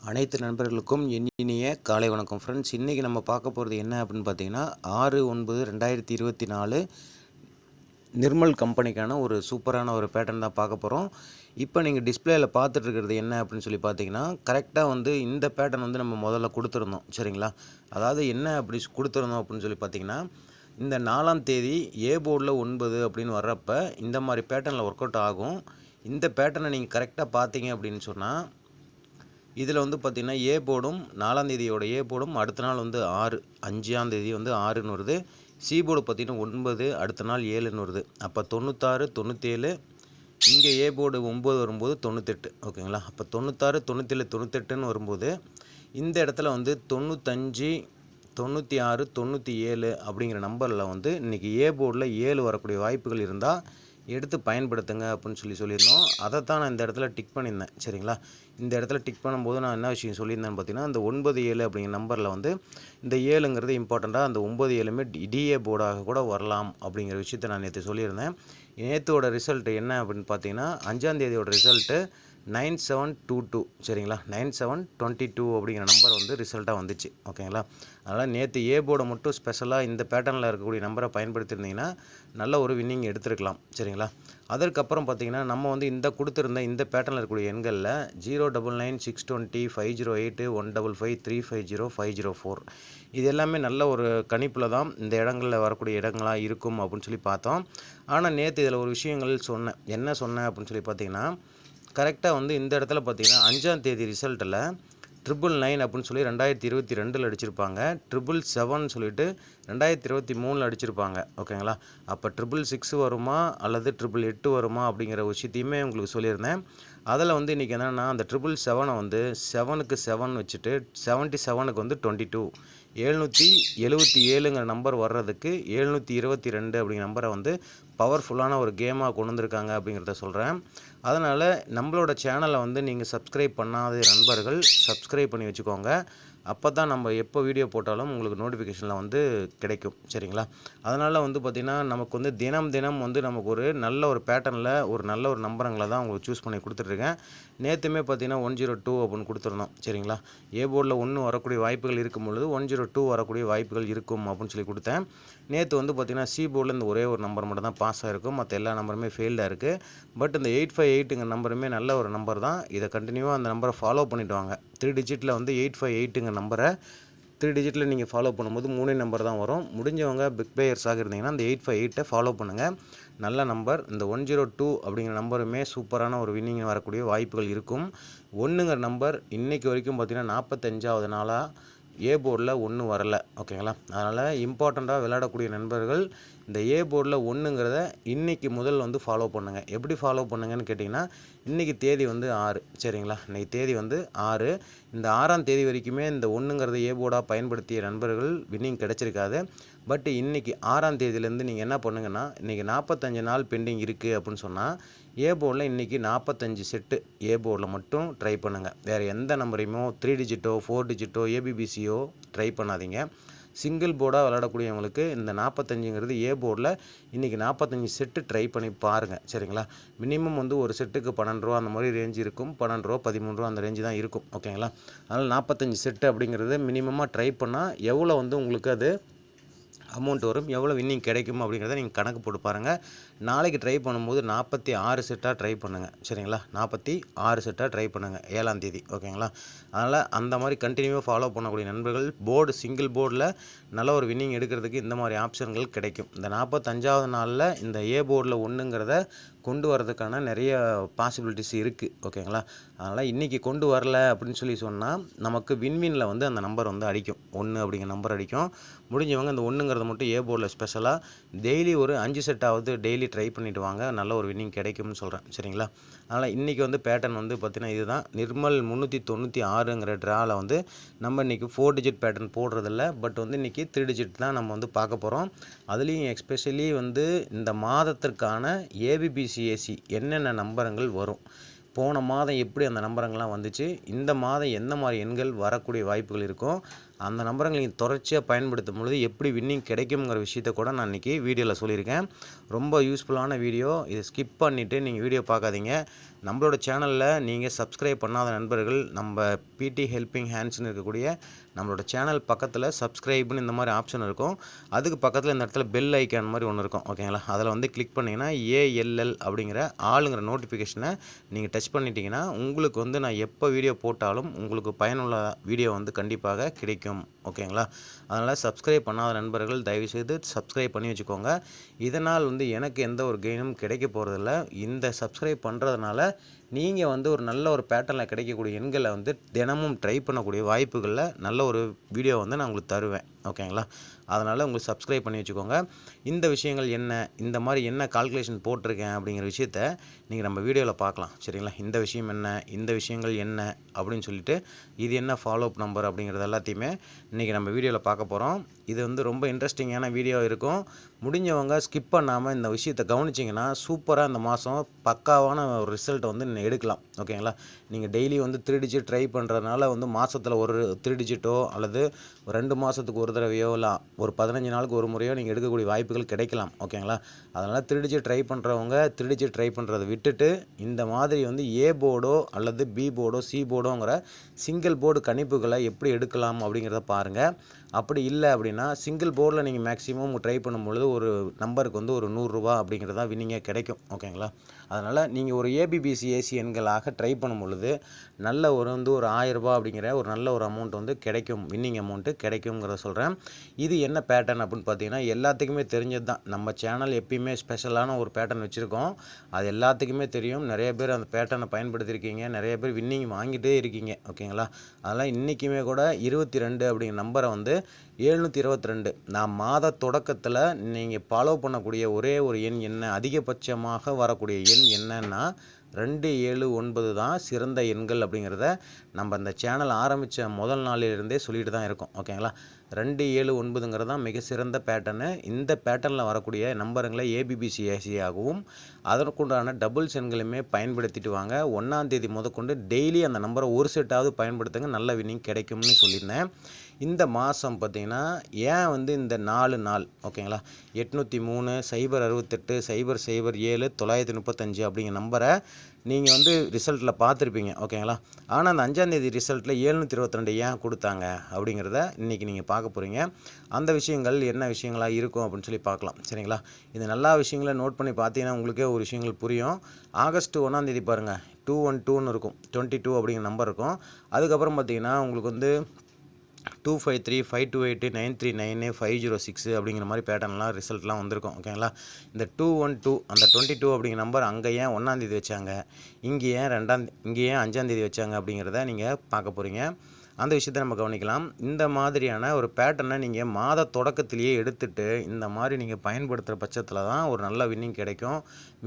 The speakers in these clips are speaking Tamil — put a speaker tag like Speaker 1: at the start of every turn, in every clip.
Speaker 1: அனைத்து நண்பர்களுக்கும் இனிய காலை வணக்கம் ஃப்ரெண்ட்ஸ் இன்றைக்கி நம்ம பார்க்க போகிறது என்ன அப்படின்னு பார்த்தீங்கன்னா ஆறு ஒன்பது ரெண்டாயிரத்தி இருபத்தி நாலு நிர்மல் கம்பெனிக்கான ஒரு சூப்பரான ஒரு பேட்டர்ன் தான் பார்க்க போகிறோம் இப்போ நீங்கள் டிஸ்பிளேயில் பார்த்துட்டு இருக்கிறது என்ன அப்படின்னு சொல்லி பார்த்தீங்கன்னா கரெக்டாக வந்து இந்த பேட்டர்ன் வந்து நம்ம முதல்ல கொடுத்துருந்தோம். சரிங்களா? அதாவது என்ன அப்படி கொடுத்துருந்தோம் அப்படின்னு சொல்லி பார்த்தீங்கன்னா இந்த நாலாம் தேதி ஏ போர்டில் ஒன்பது அப்படின்னு வர்றப்ப இந்த மாதிரி பேட்டர்னில் ஒர்க் அவுட் ஆகும். இந்த பேட்டர்னை நீங்கள் கரெக்டாக பார்த்தீங்க அப்படின்னு சொன்னால் இதில் வந்து பார்த்திங்கன்னா ஏ போர்டும் நாலாந்தேதியோட ஏ போர்டும் அடுத்த நாள் வந்து ஆறு அஞ்சாந்தேதி வந்து ஆறுன்னு வருது. சி போர்டு பார்த்திங்கன்னா ஒன்பது அடுத்த நாள் ஏழுன்னு வருது. அப்போ தொண்ணூத்தாறு தொண்ணூற்றேழு இங்கே ஏ போர்டு ஒம்பது வரும்போது தொண்ணூத்தெட்டு ஓகேங்களா? அப்போ தொண்ணூத்தாறு தொண்ணூற்றேழு தொண்ணூத்தெட்டுன்னு வரும்போது இந்த இடத்துல வந்து தொண்ணூத்தஞ்சு தொண்ணூற்றி ஆறு தொண்ணூற்றி ஏழு அப்படிங்கிற நம்பரில் வந்து இன்றைக்கி ஏ போர்டில் ஏழு வரக்கூடிய வாய்ப்புகள் இருந்தால் எடுத்து பயன்படுத்துங்க அப்படின்னு சொல்லி சொல்லியிருந்தோம். அதை தான் நான் இந்த இடத்துல டிக் பண்ணியிருந்தேன். சரிங்களா? இந்த இடத்துல டிக் பண்ணும்போது நான் என்ன விஷயம் சொல்லியிருந்தேன்னு பார்த்தீங்கன்னா இந்த ஒன்பது ஏழு அப்படிங்கிற நம்பரில் வந்து இந்த ஏழுங்கிறது இம்பார்ட்டண்ட்டாக அந்த ஒம்பது ஏழுமே டிஏ போர்டாக கூட வரலாம் அப்படிங்கிற விஷயத்த நான் நேற்று சொல்லியிருந்தேன். நேற்றோட ரிசல்ட் என்ன அப்படின்னு பார்த்தீங்கன்னா அஞ்சாந்தேதியோட result nine seven two two சரிங்களா? நைன் செவன் டுவெண்ட்டி டூ அப்படிங்கிற நம்பர் வந்து ரிசல்ட்டாக வந்துச்சு. ஓகேங்களா அதனால் நேற்று ஏ போர்டை மட்டும் ஸ்பெஷலாக இந்த பேட்டர்னில் இருக்கக்கூடிய நம்பரை பயன்படுத்தியிருந்தீங்கன்னா நல்ல ஒரு வின்னிங் எடுத்துருக்கலாம். சரிங்களா? அதற்கப்புறம் பார்த்தீங்கன்னா நம்ம வந்து இந்த கொடுத்துருந்த இந்த பேட்டர்னில் இருக்கக்கூடிய எண்களில் zero double nine six twenty five zero eight one double five three five zero five zero four இது எல்லாமே நல்ல ஒரு கணிப்பில் தான் இந்த இடங்களில் வரக்கூடிய இடங்களாக இருக்கும் அப்படின்னு சொல்லி பார்த்தோம். ஆனால் நேற்று இதில் ஒரு விஷயங்கள் சொன்னேன். என்ன சொன்னேன் அப்படின்னு சொல்லி பார்த்தீங்கன்னா கரெக்டாக வந்து இந்த இடத்துல பார்த்தீங்கன்னா அஞ்சாம் தேதி ரிசல்ட்டில் ட்ரிபிள் நைன் அப்படின்னு சொல்லி ரெண்டாயிரத்தி இருபத்தி ரெண்டில் அடிச்சிருப்பாங்க. ட்ரிபிள் செவன் சொல்லிட்டு ரெண்டாயிரத்தி இருபத்தி மூணில் அடிச்சிருப்பாங்க. ஓகேங்களா? அப்போ ட்ரிபிள் சிக்ஸ் வருமா? அல்லது ட்ரிபிள் எட்டு வருமா? அப்படிங்கிற விஷயத்தையுமே உங்களுக்கு சொல்லியிருந்தேன். அதில் வந்து இன்றைக்கி என்னென்னா அந்த ட்ரிபிள் செவனை வந்து செவனுக்கு செவன் வச்சுட்டு செவன்ட்டி செவனுக்கு வந்து டுவெண்ட்டி டூ எழுநூற்றி எழுபத்தி ஏழுங்கிற நம்பர் வர்றதுக்கு எழுநூற்றி இருபத்தி ரெண்டு அப்படிங்கிற நம்பரை வந்து பவர்ஃபுல்லான ஒரு கேமாக கொண்டு வந்திருக்காங்க அப்படிங்கிறத சொல்கிறேன் அதனால் நம்மளோட சேனலை வந்து நீங்கள் சப்ஸ்கிரைப் பண்ணாத நண்பர்கள் சப்ஸ்கிரைப் பண்ணி வச்சுக்கோங்க. அப்போ தான் நம்ம எப்போ வீடியோ போட்டாலும் உங்களுக்கு நோட்டிஃபிகேஷனில் வந்து கிடைக்கும். சரிங்களா? அதனால் வந்து பார்த்திங்கன்னா நமக்கு வந்து தினம் தினம் வந்து நமக்கு ஒரு நல்ல ஒரு பேட்டர்னில் ஒரு நல்ல ஒரு நம்பரங்களை தான் உங்களுக்கு சூஸ் பண்ணி கொடுத்துட்ருக்கேன். நேற்றுமே பார்த்திங்கன்னா ஒன் ஜீரோ டூ அப்படின்னு கொடுத்துருந்தோம். சரிங்களா? ஏ போர்டில் ஒன்று வரக்கூடிய வாய்ப்புகள் இருக்கும் பொழுது ஒன் ஜீரோ டூ வரக்கூடிய வாய்ப்புகள் இருக்கும் அப்படின்னு சொல்லி கொடுத்தேன். நேற்று வந்து பார்த்திங்கன்னா சி போர்டில் இந்த ஒரே ஒரு நம்பர் மட்டும் தான் பாஸ் ஆகிருக்கும் மற்ற எல்லா நம்பருமே ஃபெயில்டாக இருக்குது பட் இந்த எயிட் ஃபைவ் எயிட்டுங்கிற நம்பருமே நல்ல ஒரு நம்பர் தான். இதை கண்டினியூவாக அந்த நம்பரை ஃபாலோ பண்ணிவிட்டு வாங்க. த்ரீ டிஜிட்டில் வந்து எயிட் ஃபைவ் எயிட்டுங்கிற நம்பரை த்ரீ டிஜிட்டில் நீங்கள் ஃபாலோ பண்ணும்போது மூணே நம்பர் தான் வரும். முடிஞ்சவங்க பிக் பிளேயர்ஸாக இருந்தீங்கன்னா அந்த எயிட் ஃபைவ் எயிட்டை ஃபாலோ பண்ணுங்கள் நல்ல நம்பர் இந்த ஒன் ஜீரோ டூ அப்படிங்கிற நம்பருமே சூப்பரான ஒரு வின்னிங் வரக்கூடிய வாய்ப்புகள் இருக்கும். ஒன்றுங்கிற நம்பர் இன்றைக்கி வரைக்கும் பார்த்திங்கன்னா நாற்பத்தஞ்சாவது நாளாக ஏ போர்டில் ஒன்றும் வரல. ஓகேங்களா அதனால் இம்பார்ட்டண்ட்டாக விளையாடக்கூடிய நண்பர்கள் இந்த ஏ போர்டில் ஒன்றுங்கிறத இன்றைக்கி முதல் வந்து ஃபாலோ பண்ணுங்கள் எப்படி ஃபாலோ பண்ணுங்கன்னு கேட்டிங்கன்னா இன்றைக்கி தேதி வந்து ஆறு. சரிங்களா? இன்றைக்கி தேதி வந்து ஆறு. இந்த ஆறாம் தேதி வரைக்குமே இந்த ஒன்றுங்கிறத ஏ போர்டாக பயன்படுத்திய நண்பர்கள் வின்னிங் கிடச்சிருக்காது. பட் இன்றைக்கி ஆறாம் தேதியிலேருந்து நீங்கள் என்ன பண்ணுங்கன்னா இன்றைக்கி நாற்பத்தஞ்சு நாள் பெண்டிங் இருக்குது அப்படின்னு சொன்னால் ஏ போர்டில் இன்றைக்கி நாற்பத்தஞ்சு செட்டு ஏ போர்டில் மட்டும் ட்ரை பண்ணுங்கள் வேறு எந்த நம்பரையுமோ த்ரீ டிஜிட்டோ ஃபோர் டிஜிட்டோ ஏபிபிசியோ ட்ரை பண்ணாதீங்க. சிங்கிள் போர்டாக விளையாடக்கூடியவங்களுக்கு இந்த நாற்பத்தஞ்சுங்கிறது ஏ போர்டில் இன்றைக்கி நாற்பத்தஞ்சு செட்டு ட்ரை பண்ணி பாருங்கள் சரிங்களா? மினிமம் வந்து ஒரு செட்டுக்கு பன்னெண்டு ரூபா அந்த மாதிரி ரேஞ்ச் இருக்கும். பன்னெண்டு ரூபா பதிமூணு ரூபா அந்த ரேஞ்சு தான் இருக்கும். ஓகேங்களா அதனால் நாற்பத்தஞ்சு செட்டு அப்படிங்கிறது மினிமமாக ட்ரை பண்ணால் எவ்வளோ வந்து உங்களுக்கு அது அமௌண்ட் வரும் எவ்வளோ வின்னிங் கிடைக்கும் அப்படிங்கிறத நீங்கள் கணக்கு போட்டு பாருங்கள் நாளைக்கு ட்ரை பண்ணும்போது நாற்பத்தி ஆறு செட்டாக ட்ரை பண்ணுங்கள் சரிங்களா? நாற்பத்தி ஆறு செட்டாக ட்ரை பண்ணுங்கள் ஏழாம் தேதி. ஓகேங்களா? அதனால் அந்த மாதிரி கண்டினியூவாக ஃபாலோ பண்ணக்கூடிய நண்பர்கள் போர்டு சிங்கிள் போர்டில் நல்ல ஒரு வின்னிங் எடுக்கிறதுக்கு இந்த மாதிரி ஆப்ஷன்கள் கிடைக்கும். இந்த நாற்பத்தஞ்சாவது நாளில் இந்த ஏ போர்டில் ஒன்றுங்கிறத கொண்டு வரதுக்கான நிறைய பாசிபிலிட்டிஸ் இருக்குது ஓகேங்களா? அதனால் இன்றைக்கி கொண்டு வரல அப்படின்னு சொல்லி சொன்னால் நமக்கு வின்வினில் வந்து அந்த நம்பர் வந்து அடிக்கும். ஒன்று அப்படிங்கிற நம்பர் அடிக்கும். முடிஞ்சவங்க அந்த ஒன்றுங்கிறத மட்டும் ஏ போர்டில் ஸ்பெஷலாக டெய்லி ஒரு அஞ்சு செட்டாவது டெய்லி ட்ரை பண்ணிவிட்டு வாங்க. நல்ல ஒரு வின்னிங் கிடைக்கும்னு சொல்கிறேன் சரிங்களா? அதனால் இன்றைக்கி வந்து பேட்டர்ன் வந்து பார்த்திங்கன்னா இதுதான். நிர்மல் முந்நூற்றி தொண்ணூற்றி ஆறுங்கிற ட்ராவில் வந்து நம்ம இன்றைக்கி ஃபோர் டிஜிட் பேட்டர்ன் போடுறதில்ல. பட் வந்து இன்றைக்கி த்ரீ டிஜிட் தான் நம்ம வந்து பார்க்க போகிறோம் அதுலேயும் எக்ஸ்பெஷலி வந்து இந்த மாதத்திற்கான ஏபிபிசிஏசி என்னென்ன நம்பரங்கள் வரும்? போன மாதம் எப்படி அந்த நம்பரங்கள்லாம் வந்துச்சு இந்த மாதம் எந்த மாதிரி எண்கள் வரக்கூடிய வாய்ப்புகள் இருக்கும் அந்த நம்பரங்கள் நீங்கள் தொடர்ச்சியாக பயன்படுத்தும் பொழுது எப்படி வின்னிங் கிடைக்குங்கிற விஷயத்த கூட நான் இன்றைக்கி வீடியோவில் சொல்லியிருக்கேன். ரொம்ப யூஸ்ஃபுல்லான வீடியோ இதை ஸ்கிப் பண்ணிவிட்டு நீங்கள் வீடியோ பார்க்காதீங்க. நம்மளோட சேனலில் நீங்கள் சப்ஸ்கிரைப் பண்ணாத நண்பர்கள் நம்ம பிடி ஹெல்பிங் ஹேண்ட்ஸ்னு இருக்கக்கூடிய நம்மளோட சேனல் பக்கத்தில் சப்ஸ்கிரைப்னு இந்த மாதிரி ஆப்ஷன் இருக்கும். அதுக்கு பக்கத்தில் இந்த இடத்துல பெல் ஐக்கான் மாதிரி ஒன்று இருக்கும். ஓகேங்களா அதில் வந்து கிளிக் பண்ணிங்கன்னா ஏஎல்எல் அப்படிங்கிற ஆளுங்கிற நோட்டிஃபிகேஷனை நீங்கள் டச் பண்ணிட்டீங்கன்னா உங்களுக்கு வந்து நான் எப்போ வீடியோ போட்டாலும் உங்களுக்கு பயனுள்ள வீடியோ வந்து கண்டிப்பாக கிடைக்கும். ஓகேங்களா? அதனால் சப்ஸ்கிரைப் பண்ணாத நண்பர்கள் தயவுசெய்து சப்ஸ்கிரைப் பண்ணி வச்சுக்கோங்க. இதனால் வந்து எனக்கு எந்த ஒரு கெயினும் கிடைக்க போகிறதில்ல இந்த சப்ஸ்கிரைப் பண்ணுறதுனால நீங்கள் வந்து ஒரு நல்ல ஒரு பேட்டர்னில் கிடைக்கக்கூடிய எண்களை வந்து தினமும் ட்ரை பண்ணக்கூடிய வாய்ப்புகளில் நல்ல ஒரு வீடியோ வந்து நான் உங்களுக்கு தருவேன். ஓகேங்களா அதனால் உங்களுக்கு சப்ஸ்கிரைப் பண்ணி வச்சுக்கோங்க. இந்த விஷயங்கள் என்ன? இந்த மாதிரி என்ன கால்குலேஷன் போட்டிருக்கேன் அப்படிங்கிற விஷயத்த நீங்கள் நம்ம வீடியோவில் பார்க்கலாம். சரிங்களா? இந்த விஷயம் என்ன? இந்த விஷயங்கள் என்ன? அப்படின்னு சொல்லிட்டு இது என்ன ஃபாலோ அப் நம்பர் அப்படிங்கிறது எல்லாத்தையுமே இன்றைக்கி நம்ம வீடியோவில் பார்க்க போகிறோம் இது வந்து ரொம்ப இன்ட்ரெஸ்டிங்கான வீடியோ இருக்கும். முடிஞ்சவங்க ஸ்கிப் பண்ணாமல் இந்த விஷயத்தை கவனிச்சிங்கன்னா சூப்பராக இந்த மாதம் பக்காவான ஒரு ரிசல்ட் வந்து நீங்கள் எடுக்கலாம். ஓகேங்களா நீங்கள் டெய்லி வந்து த்ரீ டிஜிட் ட்ரை பண்ணுறதுனால வந்து மாதத்தில் ஒரு த்ரீ டிஜிட்டோ அல்லது ரெண்டு மாதத்துக்கு ஒரு தடவையோ இல்லை ஒரு பதினஞ்சு நாளுக்கு ஒரு முறையோ நீங்கள் எடுக்கக்கூடிய வாய்ப்புகள் கிடைக்கலாம். ஓகேங்களா அதனால் த்ரீ டிஜிட் ட்ரை பண்ணுறவங்க த்ரீ டிஜிட் ட்ரை பண்ணுறதை விட்டுட்டு இந்த மாதிரி வந்து ஏ போர்டோ அல்லது பி போர்டோ சி போர்டோங்கிற சிங்கிள் போர்டு கணிப்புகளை எப்படி எடுக்கலாம் அப்படிங்கிறத பாருங்கள் அப்படி இல்லை அப்படின்னா சிங்கிள் போர்டில் நீங்கள் மேக்ஸிமம் ட்ரை பண்ணும்பொழுது ஒரு நம்பருக்கு வந்து ஒரு நூறுரூவா தான் வின்னிங்கே கிடைக்கும் ஓகேங்களா அதனால் நீங்கள் ஒரு ஏபிபிசி ஏசி எண்களாக ட்ரை பண்ணும் பொழுது நல்ல ஒரு வந்து ஒரு ஆயிரரூபா அப்படிங்கிற ஒரு நல்ல ஒரு அமௌண்ட் வந்து கிடைக்கும் வின்னிங் அமௌண்ட்டு கிடைக்குங்கிறத சொல்கிறேன் இது என்ன பேட்டர்ன் அப்படின்னு பார்த்தீங்கன்னா எல்லாத்துக்குமே தெரிஞ்சது தான். நம்ம சேனல் எப்பயுமே ஸ்பெஷலான ஒரு பேட்டர்ன் வச்சுருக்கோம். அது எல்லாத்துக்குமே தெரியும். நிறைய பேர் அந்த பேட்டர்னை பயன்படுத்தியிருக்கீங்க. நிறைய பேர் வின்னிங் வாங்கிட்டே இருக்கீங்க ஓகேங்களா அதெல்லாம் இன்றைக்குமே கூட இருபத்தி ரெண்டு அப்படிங்கிற நம்பரை வந்து எழுநூற்றி இருபத்தி ரெண்டு. நான் மாத தொடக்கத்தில் நீங்கள் ஃபாலோ பண்ணக்கூடிய ஒரே ஒரு எண் என்ன? அதிகபட்சமாக வரக்கூடிய எண் என்னன்னா ரெண்டு ஏழு ஒன்பது தான் சிறந்த எண்கள் அப்படிங்கிறத நம்ம அந்த சேனல் ஆரம்பித்த முதல் நாளிலிருந்தே சொல்லிட்டு தான் இருக்கோம். ஓகேங்களா? ரெண்டு ஏழு ஒன்பதுங்கிறது தான் மிக சிறந்த பேட்டர்னு இந்த பேட்டர்னில் வரக்கூடிய நம்பருங்களை ஏபிபிசிஏசியாகவும் அதற்குண்டான டபுள்ஸ் எண்களுமே பயன்படுத்திட்டு வாங்க. ஒன்றாந்தேதி முதற்கொண்டு டெய்லி அந்த நம்பரை ஒரு செட்டாவது பயன்படுத்துங்க. நல்ல வின்னிங் கிடைக்கும்னு சொல்லியிருந்தேன். இந்த மாதம் பார்த்திங்கன்னா ஏன் வந்து இந்த நாலு நாள் ஓகேங்களா? எட்நூற்றி மூணு சைபர் அறுபத்தெட்டு சைபர் சைபர் ஏழு தொள்ளாயிரத்தி முப்பத்தஞ்சு அப்படிங்கிற நம்பரை நீங்கள் வந்து ரிசல்ட்டில் பார்த்துருப்பீங்க ஓகேங்களா? ஆனால் அந்த அஞ்சாந்தேதி ரிசல்ட்டில் ஏழ்நூற்றி இருபத்திரெண்டு ஏன் கொடுத்தாங்க அப்படிங்கிறத இன்றைக்கி நீங்கள் பார்க்க போகிறீங்க அந்த விஷயங்கள் என்ன விஷயங்களாக இருக்கும் அப்படின்னு சொல்லி பார்க்கலாம் சரிங்களா? இது நல்லா விஷயங்களை நோட் பண்ணி பார்த்தீங்கன்னா உங்களுக்கே ஒரு விஷயங்கள் புரியும். ஆகஸ்ட் ஒன்றாந்தேதி பாருங்கள் டூ ஒன் டூன்னு இருக்கும் டுவெண்ட்டி டூ அப்படிங்கிற நம்பர் இருக்கும். அதுக்கப்புறம் பார்த்தீங்கன்னா உங்களுக்கு வந்து two five three five two eight nine three nine five zero six அப்படிங்கிற மாதிரி பேட்டர்ன்லாம் ரிசல்ட்லாம் வந்திருக்கும் ஓகேங்களா இந்த டூ ஒன் டூ அந்த டுவெண்ட்டி டூ அப்படிங்கிற நம்பர் அங்கே ஏன் ஒன்றாந்தேதி வச்சாங்க? இங்கே ஏன் ரெண்டாம் இங்கே ஏன் அஞ்சாந்தேதி வச்சாங்க அப்படிங்கிறத நீங்கள் பார்க்க போகிறீங்க அந்த விஷயத்தை நம்ம கவனிக்கலாம். இந்த மாதிரியான ஒரு பேட்டர்னை நீங்கள் மாத தொடக்கத்திலேயே எடுத்துட்டு இந்த மாதிரி நீங்கள் பயன்படுத்துகிற பட்சத்தில் தான் ஒரு நல்ல வின்னிங் கிடைக்கும்.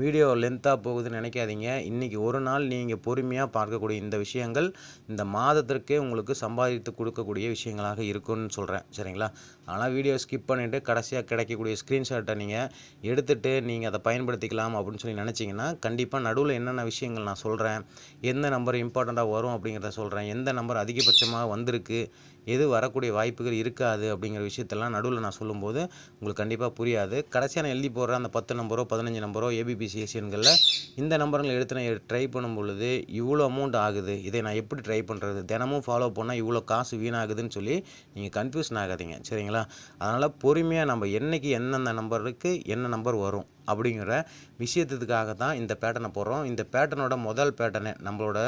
Speaker 1: வீடியோ லென்த்தாக போகுதுன்னு நினைக்காதீங்க. இன்றைக்கி ஒரு நாள் நீங்கள் பொறுமையாக பார்க்கக்கூடிய இந்த விஷயங்கள் இந்த மாதத்திற்கே உங்களுக்கு சம்பாதித்து கொடுக்கக்கூடிய விஷயங்களாக இருக்கும்னு சொல்கிறேன் சரிங்களா? ஆனால் வீடியோ ஸ்கிப் பண்ணிவிட்டு கடைசியாக கிடைக்கக்கூடிய ஸ்க்ரீன்ஷாட்டை நீங்கள் எடுத்துகிட்டு நீங்கள் அதை பயன்படுத்திக்கலாம் அப்படின்னு சொல்லி நினச்சிங்கன்னா கண்டிப்பாக நடுவில் என்னென்ன விஷயங்கள் நான் சொல்கிறேன் எந்த நம்பர் இம்பார்ட்டண்ட்டாக வரும் அப்படிங்கிறத சொல்கிறேன் எந்த நம்பர் அதிகபட்சமாக வந்திருக்கு எது வரக்கூடிய வாய்ப்புகள் இருக்காது அப்படிங்கிற விஷயத்தெல்லாம் நடுவில் நான் சொல்லும்போது உங்களுக்கு கண்டிப்பாக புரியாது. கடைசியாக நான் எழுதி போடுற அந்த பத்து நம்பரோ பதினஞ்சு நம்பரோ ஏபிபிசி ஏசியன்களில் இந்த நம்பருங்களை எடுத்து நான் ட்ரை பண்ணும் பொழுது இவ்வளோ அமௌண்ட் ஆகுது. இதை நான் எப்படி ட்ரை பண்ணுறது தினமும் ஃபாலோ பண்ணால் இவ்வளோ காசு வீணாகுதுன்னு சொல்லி நீங்கள் கன்ஃபியூஷன் ஆகாதீங்க. சரிங்களா? அதனால் பொறுமையாக நம்ம என்னைக்கு எந்தெந்த நம்பருக்கு என்ன நம்பர் வரும் அப்படிங்கிற விஷயத்துக்காக தான் இந்த பேட்டர்னை போடுறோம். இந்த பேட்டர்னோட முதல் பேட்டர்னே நம்மளோட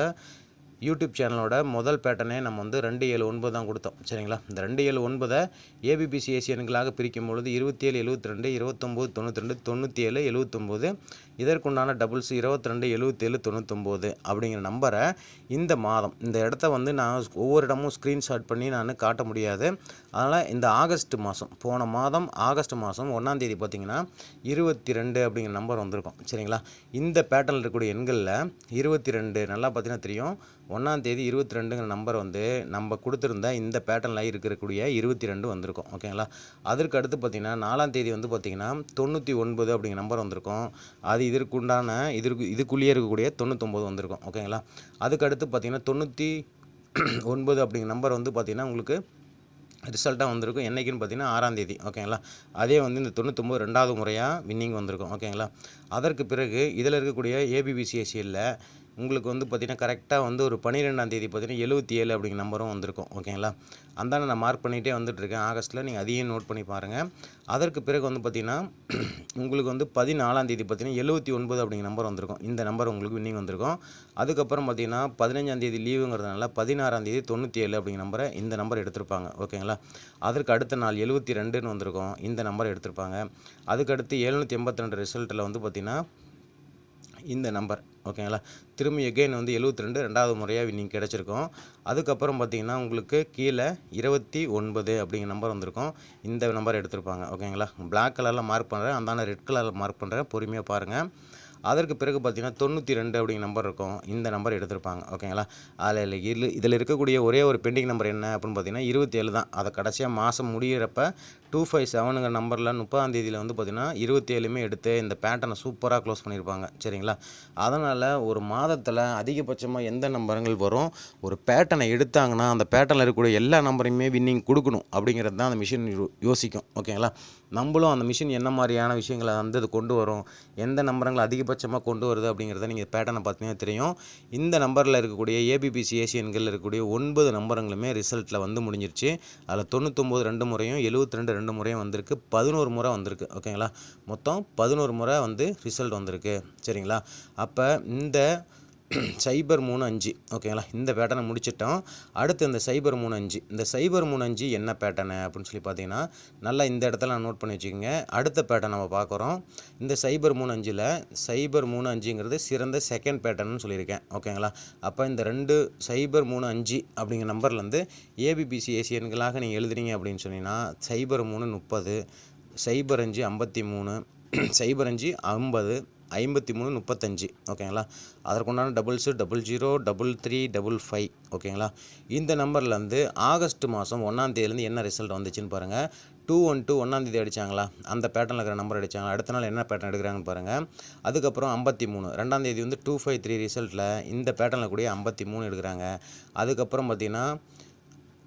Speaker 1: யூடியூப் சேனலோட முதல் பேட்டர்னே நம்ம வந்து ரெண்டு ஏழு ஒன்பது தான் கொடுத்தோம். சரிங்களா? இந்த ரெண்டு ஏழு ஒன்பதை ஏபிபிசி ஏசியன்களாக பிரிக்கும் பொழுது இருபத்தி ஏழு எழுபத்தி ரெண்டு இருபத்தொம்போது தொண்ணூற்றி ரெண்டு தொண்ணூற்றி ஏழு எழுபத்தொம்போது இதற்குண்டான டபுள்ஸ் இருபத்தி ரெண்டு எழுபத்தேழு தொண்ணூத்தொம்போது அப்படிங்கிற நம்பரை இந்த மாதம் இந்த இடத்த வந்து நான் ஒவ்வொரு இடமும் ஸ்க்ரீன்ஷாட் பண்ணி நான் காட்ட முடியாது. அதனால் இந்த ஆகஸ்ட் மாதம் போன மாதம் ஆகஸ்ட் மாதம் ஒன்றாந்தேதி பார்த்தீங்கன்னா இருபத்தி ரெண்டு அப்படிங்கிற நம்பர் வந்திருக்கும். சரிங்களா? இந்த பேட்டர்னில் இருக்கக்கூடிய எண்களில் இருபத்தி ரெண்டு நல்லா பார்த்தீங்கன்னா தெரியும். ஒன்றாந்தேதி இருபத்தி ரெண்டுங்கிற நம்பர் வந்து நம்ம கொடுத்துருந்த இந்த பேட்டர்னில் இருக்கக்கூடிய இருபத்தி ரெண்டு வந்திருக்கும் ஓகேங்களா அதற்கு அடுத்து பார்த்திங்கன்னா நாலாம் தேதி வந்து பார்த்திங்கன்னா தொண்ணூற்றி ஒன்பது அப்படிங்கிற நம்பர் வந்திருக்கும். அது இதற்குண்டான இதற்கு இதுக்குள்ளேயே இருக்கக்கூடிய தொண்ணூத்தொம்பது வந்திருக்கும். ஓகேங்களா அதுக்கு அடுத்து பார்த்திங்கன்னா தொண்ணூற்றி ஒன்பது அப்படிங்கிற நம்பர் வந்து பார்த்திங்கன்னா உங்களுக்கு ரிசல்ட்டாக வந்திருக்கும் என்றைக்குன்னு பார்த்தீங்கன்னா ஆறாந்தேதி ஓகேங்களா? அதே வந்து இந்த தொண்ணூத்தொம்பது ரெண்டாவது முறையாக வின்னிங் வந்திருக்கும் ஓகேங்களா? அதற்கு பிறகு இதில் இருக்கக்கூடிய ஏபிபிசிஎஸ்சியில் உங்களுக்கு வந்து பார்த்திங்கன்னா கரெக்டாக வந்து ஒரு பன்னிரெண்டாம் தேதி பார்த்தீங்கன்னா எழுபத்தி ஏழு அப்படிங்கிற நம்பரும் வந்திருக்கும் ஓகேங்களா? அந்தாண்ட நான் மார்க் பண்ணிகிட்டே வந்துட்டுருக்கேன். ஆகஸ்ட்டில் நீங்கள் அதையும் நோட் பண்ணி பாருங்கள் அதற்கு பிறகு வந்து பார்த்திங்கன்னா உங்களுக்கு வந்து பதினாலாம் தேதி பார்த்தீங்கன்னா எழுபத்தி ஒன்பது அப்படிங்கிற நம்பர் வந்திருக்கும். இந்த நம்பர் உங்களுக்கு வின்னிங் வந்திருக்கும். அதுக்கப்புறம் பார்த்தீங்கன்னா பதினஞ்சாம் தேதி லீவுங்கிறதுனால பதினாறாம் தேதி தொண்ணூற்றி ஏழு அப்படிங்கிற நம்பரை இந்த நம்பர் எடுத்திருப்பாங்க ஓகேங்களா? அதற்கு அடுத்த நாள் எழுபத்தி ரெண்டுன்னு வந்திருக்கும். இந்த நம்பர் எடுத்திருப்பாங்க. அதுக்கடுத்து எழுநூற்றி எண்பத்தி ரெண்டு ரிசல்ட்டில் வந்து பார்த்திங்கன்னா இந்த நம்பர் ஓகேங்களா? திரும்பி எகெயின் வந்து எழுபத்தி ரெண்டு ரெண்டாவது முறையாக நீங்கள் கிடச்சிருக்கோம். அதுக்கப்புறம் பார்த்தீங்கன்னா உங்களுக்கு கீழே இருபத்தி ஒன்பது அப்படிங்கிற நம்பர் வந்திருக்கும். இந்த நம்பர் எடுத்திருப்பாங்க ஓகேங்களா? பிளாக் கலரில் மார்க் பண்ணுறேன் அந்தான ரெட் கலரில் மார்க் பண்ணுறேன் பொறுமையாக பாருங்கள் அதற்கு பிறகு பார்த்தீங்கன்னா தொண்ணூற்றி ரெண்டு அப்படிங்கிற நம்பர் இருக்கும். இந்த நம்பர் எடுத்திருப்பாங்க ஓகேங்களா? அதில் இல்லை இதில் இருக்கக்கூடிய ஒரே ஒரு பெண்டிங் நம்பர் என்ன அப்படின்னு பார்த்தீங்கன்னா இருபத்தி ஏழு தான். அதை கடைசியாக மாதம் முடியிறப்ப டூ ஃபைவ் செவனுங்கிற நம்பரில் முப்பதாம் தேதியில் வந்து பார்த்திங்கன்னா இருபத்தி ஏழுமே எடுத்து இந்த பேட்டர்னை சூப்பராக க்ளோஸ் பண்ணியிருப்பாங்க. சரிங்களா? அதனால் ஒரு மாதத்தில் அதிகபட்சமாக எந்த நம்பருங்கள் வரும்? ஒரு பேட்டனை எடுத்தாங்கன்னா அந்த பேட்டனில் இருக்கக்கூடிய எல்லா நம்பரையுமே வின்னிங் கொடுக்கணும் அப்படிங்கிறது தான் அந்த மிஷின் யோசிக்கும். ஓகேங்களா? நம்மளும் அந்த மிஷின் என்ன மாதிரியான விஷயங்களை வந்து அது கொண்டு வரும்? எந்த நம்பரங்களை அதிகபட்சமாக கொண்டு வருது அப்படிங்கிறத நீங்கள் பேட்டனை பார்த்தீங்கன்னா தெரியும். இந்த நம்பரில் இருக்கக்கூடிய ஏபிபிசி ஏசியன்களில் இருக்கக்கூடிய ஒன்பது நம்பருங்களுமே ரிசல்ட்டில் வந்து முடிஞ்சிருச்சு. அதில் தொண்ணூத்தொம்பது ரெண்டு முறையும் எழுபத்தி ரெண்டு ரெண்டு முறையும் வந்திருக்கு. பதினோரு முறை வந்திருக்கு. ஓகேங்களா மொத்தம் பதினோரு முறை வந்து ரிசல்ட் வந்திருக்கு. சரிங்களா? அப்போ இந்த சைபர் மூணு அஞ்சு. ஓகேங்களா இந்த பேட்டர்னை முடிச்சிட்டோம். அடுத்து இந்த சைபர் மூணு அஞ்சு. இந்த சைபர் மூணு அஞ்சு என்ன பேட்டர்னு அப்படின்னு சொல்லி பார்த்தீங்கன்னா நல்லா இந்த இடத்துல நோட் பண்ணி வச்சுக்கோங்க. அடுத்த பேட்டர்ன் நம்ம பார்க்குறோம் இந்த சைபர் மூணு அஞ்சில் சைபர் மூணு அஞ்சுங்கிறது சிறந்த செகண்ட் பேட்டர்னு சொல்லியிருக்கேன். ஓகேங்களா அப்போ இந்த ரெண்டு சைபர் மூணு அஞ்சு அப்படிங்கிற நம்பர்லேருந்து ஏபிபிசி ஏசியன்களாக நீங்கள் எழுதுறீங்க அப்படின்னு சொன்னீங்கன்னா சைபர் மூணு முப்பது சைபர் அஞ்சு ஐம்பத்தி மூணு சைபர் அஞ்சு ஐம்பது ஐம்பத்தி மூணு முப்பத்தஞ்சு. ஓகேங்களா? அதற்குண்டான doubles double zero double three double five ஓகேங்களா? இந்த நம்பர்லேருந்து ஆகஸ்ட் மாதம் ஒன்றாந்தேதியிலேருந்து என்ன ரிசல்ட் வந்துச்சுன்னு பாருங்கள் டூ ஒன் டூ ஒன்றாந்தேதி அடித்தாங்களா அந்த பேட்டர்னில் இருக்கிற நம்பர் அடித்தாங்களா அடுத்த நாள் என்ன பேட்டர்ன் எடுக்கிறாங்கன்னு பாருங்கள் அதுக்கப்புறம் ஐம்பத்தி மூணு. ரெண்டாந்தேதி வந்து டூ ஃபைவ் த்ரீ ரிசல்ட்டில் இந்த பேட்டர்னில் கூடிய ஐம்பத்தி மூணு எடுக்கிறாங்க. அதுக்கப்புறம் பார்த்திங்கன்னா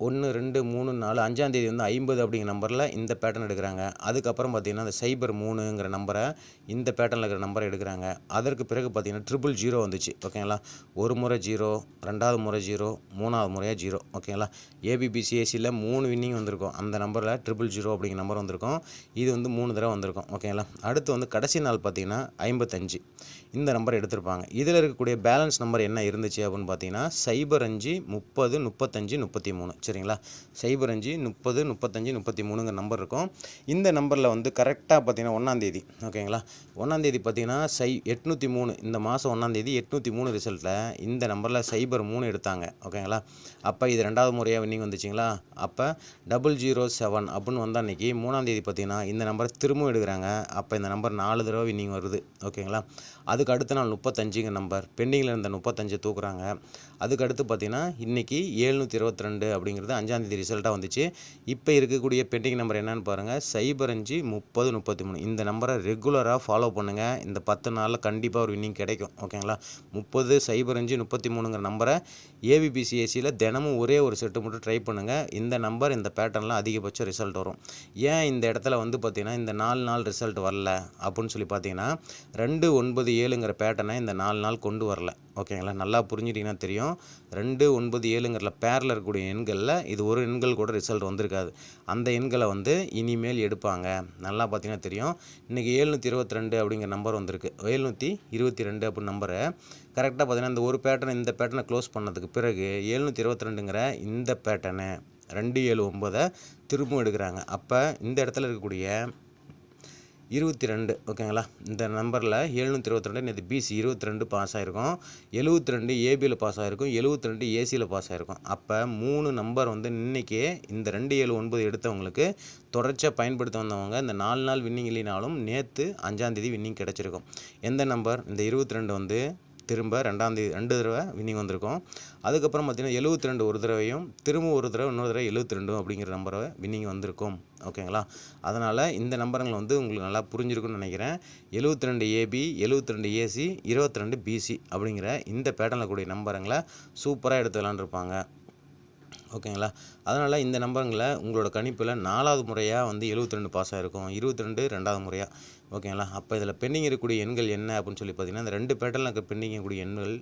Speaker 1: ஒன்று ரெண்டு மூணு நாலு அஞ்சாந்தேதி வந்து ஐம்பது அப்படிங்கிற நம்பரில் இந்த பேட்டர்ன் எடுக்கிறாங்க. அதுக்கப்புறம் பார்த்திங்கன்னா அந்த சைபர் மூணுங்கிற நம்பரை இந்த பேட்டர்னில் இருக்கிற நம்பரை எடுக்கிறாங்க. அதற்கு பிறகு பார்த்திங்கன்னா ட்ரிபிள் ஜீரோ வந்துச்சு. ஓகேங்களா ஒரு முறை ஜீரோ ரெண்டாவது முறை ஜீரோ மூணாவது முறையாக ஜீரோ ஓகேங்களா ஏபிபிசிஎஸ்சியில் மூணு வின்னிங் வந்திருக்கும். அந்த நம்பரில் ட்ரிபிள் ஜீரோ அப்படிங்கிற நம்பர் வந்திருக்கும். இது வந்து மூணு தடவை வந்திருக்கும். ஓகேங்களா அடுத்து வந்து கடைசி நாள் பார்த்திங்கன்னா ஐம்பத்தஞ்சு. இந்த நம்பர் எடுத்திருப்பாங்க. இதில் இருக்கக்கூடிய பேலன்ஸ் நம்பர் என்ன இருந்துச்சு அப்படின்னு பார்த்தீங்கன்னா சைபர் அஞ்சு முப்பது முப்பத்தஞ்சு முப்பத்தி மூணு சரிங்களா? சைபர் அஞ்சு முப்பது முப்பத்தஞ்சு முப்பத்தி மூணுங்கிற நம்பர் இருக்கும். இந்த நம்பரில் வந்து கரெக்டாக பார்த்தீங்கன்னா ஒன்றாந்தேதி ஓகேங்களா? ஒன்றாந்தேதி பார்த்தீங்கன்னா சை எட்நூற்றி மூணு இந்த மாதம் ஒன்றாந்தேதி எட்நூற்றி மூணு ரிசல்ட்டில் இந்த நம்பரில் சைபர் மூணு எடுத்தாங்க. ஓகேங்களா? அப்போ இது ரெண்டாவது முறையாக வின்னிங் வந்துச்சுங்களா? அப்போ டபுள் ஜீரோ செவன் அப்படின்னு வந்தால் அன்றைக்கி மூணாந்தேதி பார்த்தீங்கன்னா இந்த நம்பரை திரும்பவும் எடுக்கிறாங்க. அப்போ இந்த நம்பர் நாலு தடவை வின்னிங் வருது. ஓகேங்களா? அதுக்கு அடுத்த நாள் முப்பத்தஞ்சுங்க நம்பர். பெண்டிங்கில் இருந்த முப்பத்தஞ்சு தூக்குறாங்க. அதுக்கு அடுத்து பார்த்தீங்கன்னா இன்றைக்கி ஏழ்நூற்றி இருபத்தி ரெண்டு அப்படிங்கிறது அஞ்சாந்தேதி ரிசல்ட்டாக வந்துச்சு. இப்போ இருக்கக்கூடிய பெண்டிங் நம்பர் என்னென்னு பாருங்கள் சைபர் அஞ்சு முப்பது முப்பத்தி மூணு. இந்த நம்பரை ரெகுலராக ஃபாலோ பண்ணுங்கள் இந்த பத்து நாளில் கண்டிப்பாக ஒரு வின்னிங் கிடைக்கும். ஓகேங்களா? முப்பது சைபர் அஞ்சு முப்பத்தி மூணுங்கிற நம்பரை ஏபிபிசிஎஸ்சியில் தினமும் ஒரே ஒரு செட்டு மட்டும் ட்ரை பண்ணுங்கள் இந்த நம்பர் இந்த பேட்டர்னில் அதிகபட்ச ரிசல்ட் வரும். ஏன் இந்த இடத்துல வந்து பார்த்திங்கன்னா இந்த நாலு நாள் ரிசல்ட் வரல அப்படின்னு சொல்லி பார்த்தீங்கன்னா ரெண்டு ஒன்பது ஏழுங்கிற பேட்டர்னை இந்த நாலு நாள் கொண்டு வரல. ஓகேங்களா நல்லா புரிஞ்சிட்டிங்கன்னா தெரியும். ரெண்டு ஒன்பது ஏழுங்கிறல பேரில் இருக்கக்கூடிய எண்களில் இது ஒரு எண்கள் கூட ரிசல்ட் வந்திருக்காது. அந்த எண்களை வந்து இனிமேல் எடுப்பாங்க. நல்லா பார்த்தீங்கன்னா தெரியும். இன்றைக்கி ஏழ்நூற்றி இருபத்தி ரெண்டு அப்படிங்கிற நம்பர் வந்திருக்கு. ஏழ்நூற்றி இருபத்தி ரெண்டு அப்படின்னு நம்பரை கரெக்டாக பார்த்தீங்கன்னா இந்த ஒரு பேட்டர்ன் இந்த பேட்டர்னை க்ளோஸ் பண்ணதுக்கு பிறகு ஏழ்நூற்றி இருபத்தி ரெண்டுங்கிற இந்த பேட்டர்னு ரெண்டு ஏழு ஒம்பதை திரும்பவும் எடுக்கிறாங்க. அப்போ இந்த இடத்துல இருக்கக்கூடிய இருபத்தி ரெண்டு ஓகேங்களா? இந்த நம்பரில் எழுநூற்றி இருபத்தி ரெண்டு நேற்று பிசி இருபத்தி ரெண்டு பாஸ் ஆகிருக்கும் எழுபத்தி ரெண்டு ஏபியில் பாஸ் ஆகிருக்கும் எழுபத்தி ரெண்டு ஏசியில் பாஸ் ஆகிருக்கும் அப்போ மூணு நம்பர் வந்து இன்றைக்கி இந்த ரெண்டு ஏழு ஒன்பது எடுத்தவங்களுக்கு தொடர்ச்சியாக பயன்படுத்த வந்தவங்க இந்த நாலு நாள் வின்னிங் இல்லைனாலும் நேற்று அஞ்சாந்தேதி வின்னிங் கிடச்சிருக்கும். எந்த நம்பர் இந்த இருபத்தி ரெண்டு வந்து திரும்ப ரெண்டாந்தேதி ரெண்டு தடவை வின்னிங் வந்திருக்கும். அதுக்கப்புறம் பார்த்திங்கன்னா எழுபத்தி ரெண்டு ஒரு தடவையும் திரும்ப ஒரு தடவை இன்னொரு தடவை எழுபத்தி ரெண்டும் அப்படிங்கிற நம்பரை வின்னிங் வந்திருக்கும். ஓகேங்களா அதனால் இந்த நம்பருங்களை வந்து உங்களுக்கு நல்லா புரிஞ்சிருக்குன்னு நினைக்கிறேன். எழுபத்தி ரெண்டு ஏபி எழுபத்தி ரெண்டு ஏசி இருபத்தி ரெண்டு பிசி அப்படிங்கிற இந்த பேட்டர்னில் கூடிய நம்பருங்களை சூப்பராக எடுத்து விளாண்டுருப்பாங்க ஓகேங்களா அதனால் இந்த நம்பருங்களை உங்களோட கணிப்பில் நாலாவது முறையாக வந்து 72 பாஸ் ஆகிருக்கும் 22 ரெண்டாவது முறையாக ஓகேங்களா? அப்போ இதில் பெண்டிங் இருக்கக்கூடிய எண்கள் என்ன அப்படின்னு சொல்லி பார்த்தீங்கன்னா இந்த ரெண்டு பேட்டர்னில் இருக்க பெண்டிங் இருக்கக்கூடிய எண்கள்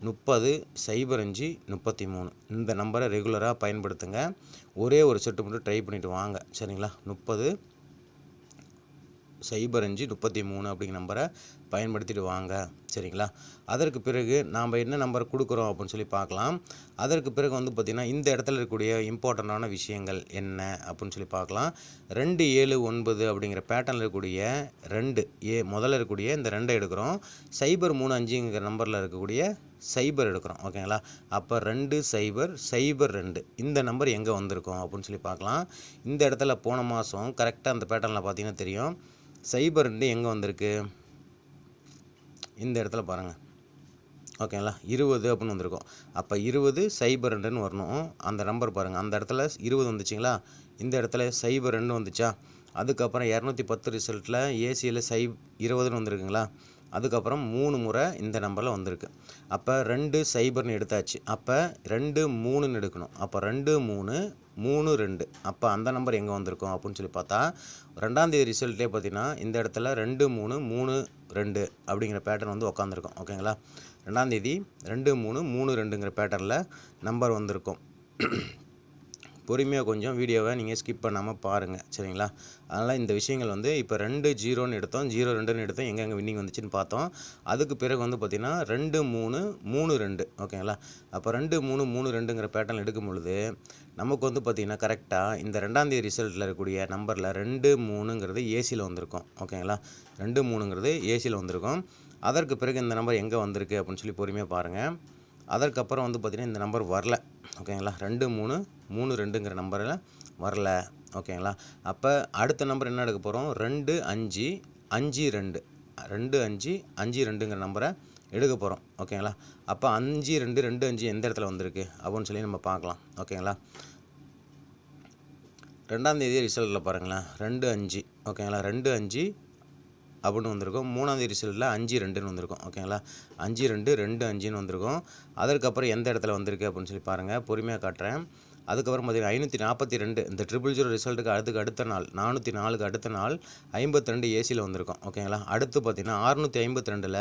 Speaker 1: முப்பது சைபர் அஞ்சு முப்பத்தி மூணு இந்த நம்பரை ரெகுலராக பயன்படுத்துங்க. ஒரே ஒரு செட்டு மட்டும் ட்ரை பண்ணிவிட்டு வாங்க. சரிங்களா? முப்பது சைபர் அஞ்சு முப்பத்தி மூணு அப்படிங்கிற நம்பரை பயன்படுத்திட்டு வாங்க சரிங்களா? அதற்கு பிறகு நாம் என்ன நம்பர் கொடுக்குறோம் அப்படின்னு சொல்லி பார்க்கலாம். அதற்கு பிறகு வந்து பார்த்திங்கன்னா இந்த இடத்துல இருக்கக்கூடிய இம்பார்ட்டண்ட்டான விஷயங்கள் என்ன அப்படின்னு சொல்லி பார்க்கலாம். ரெண்டு ஏழு ஒன்பது அப்படிங்கிற பேட்டர்னில் இருக்கக்கூடிய ரெண்டு ஏ முதல்ல இருக்கக்கூடிய இந்த ரெண்டை எடுக்கிறோம். சைபர் மூணு அஞ்சுங்கிற நம்பரில் இருக்கக்கூடிய சைபர் எடுக்கிறோம். ஓகேங்களா அப்போ ரெண்டு சைபர் சைபர் ரெண்டு. இந்த நம்பர் எங்கே வந்திருக்கும் அப்படின்னு சொல்லி பார்க்கலாம். இந்த இடத்துல போன மாதம் கரெக்டாக அந்த பேட்டர்னில் பார்த்தீங்கன்னா தெரியும். சைபர் ரெண்டு எங்கே வந்திருக்கு? இந்த இடத்துல பாருங்கள் ஓகேங்களா? இருபது அப்படின்னு வந்திருக்கும். அப்போ இருபது சைபர் ரெண்டுன்னு வரணும். அந்த நம்பர் பாருங்கள் அந்த இடத்துல இருபது வந்துச்சுங்களா? இந்த இடத்துல சைபர் ரெண்டு வந்துச்சா? அதுக்கப்புறம் இரநூத்தி பத்து ரிசல்ட்டில் ஏசியில் சை இருபதுன்னு வந்திருக்குங்களா? அதுக்கப்புறம் மூணு முறை இந்த நம்பரில் வந்திருக்கு. அப்போ ரெண்டு சைபர்னு எடுத்தாச்சு. அப்போ ரெண்டு மூணுன்னு எடுக்கணும். அப்போ ரெண்டு மூணு மூணு ரெண்டு. அப்போ அந்த நம்பர் எங்கே வந்திருக்கும் அப்படின்னு சொல்லி பார்த்தா ரெண்டாந்தேதி ரிசல்ட்டே பார்த்தீங்கன்னா இந்த இடத்துல ரெண்டு மூணு மூணு ரெண்டு அப்படிங்கிற பேட்டர்ன் வந்து உக்காந்துருக்கும். ஓகேங்களா? ரெண்டாந்தேதி ரெண்டு மூணு மூணு ரெண்டுங்கிற பேட்டர்னில் நம்பர் வந்திருக்கும். பொறுமையாக கொஞ்சம் வீடியோவை நீங்கள் ஸ்கிப் பண்ணாமல் பாருங்கள் சரிங்களா? அதனால் இந்த விஷயங்கள் வந்து இப்போ ரெண்டு ஜீரோன்னு எடுத்தோம் ஜீரோ ரெண்டுன்னு எடுத்தோம் எங்கெங்கே வின்னிங் வந்துச்சுன்னு பார்த்தோம். அதுக்கு பிறகு வந்து பார்த்திங்கன்னா ரெண்டு மூணு மூணு ரெண்டு ஓகேங்களா? அப்போ ரெண்டு மூணு மூணு ரெண்டுங்கிற பேட்டர்ன் எடுக்கும் பொழுது நமக்கு வந்து பார்த்திங்கன்னா கரெக்டாக இந்த ரெண்டாந்தேதி ரிசல்ட்டில் இருக்கக்கூடிய நம்பரில் ரெண்டு மூணுங்கிறது ஏசியில் வந்திருக்கும் ஓகேங்களா? ரெண்டு மூணுங்கிறது ஏசியில் வந்திருக்கும். அதற்கு பிறகு இந்த நம்பர் எங்கே வந்திருக்கு அப்படின்னு சொல்லி பொறுமையாக பாருங்கள் அதற்கப்புறம் வந்து பார்த்திங்கன்னா இந்த நம்பர் வரல ஓகேங்களா? ரெண்டு மூணு மூணு ரெண்டுங்கிற நம்பரில் வரல. ஓகேங்களா? அப்போ அடுத்த நம்பர் என்ன எடுக்க போகிறோம்? ரெண்டு அஞ்சு அஞ்சு ரெண்டு. ரெண்டு அஞ்சு அஞ்சு ரெண்டுங்கிற நம்பரை எடுக்க போகிறோம். ஓகேங்களா? அப்போ அஞ்சு ரெண்டு ரெண்டு அஞ்சு எந்த இடத்துல வந்திருக்கு? அப்படின்னு சொல்லி நம்ம பார்க்கலாம். ஓகேங்களா? ரெண்டாம் தேதி ரிசல்ட்டில் பாருங்களேன். ரெண்டு அஞ்சு. ஓகேங்களா? ரெண்டு அஞ்சு அப்படின்னு வந்திருக்கும். மூணாந்தேதி ரிசல்ட்டில் அஞ்சு ரெண்டுன்னு வந்திருக்கும். ஓகேங்களா? அஞ்சு ரெண்டு ரெண்டு அஞ்சுன்னு வந்திருக்கும். அதற்கப்புறம் எந்த இடத்துல வந்திருக்கு அப்படின்னு சொல்லி பாருங்கள் பொறுமையாக காட்டுறேன். அதுக்கப்புறம் பார்த்தீங்கன்னா ஐநூற்றி நாற்பத்தி ரெண்டு இந்த ட்ரிபிள் ஜீரோ ரிசல்ட்டுக்கு அதுக்கு அடுத்த நாள் நானூற்றி நாலுக்கு அடுத்த நாள் ஐம்பத்தி ரெண்டு ஏசியில் வந்திருக்கும் ஓகேங்களா? அடுத்து பார்த்தீங்கன்னா அறுநூற்றி ஐம்பத்தி ரெண்டில்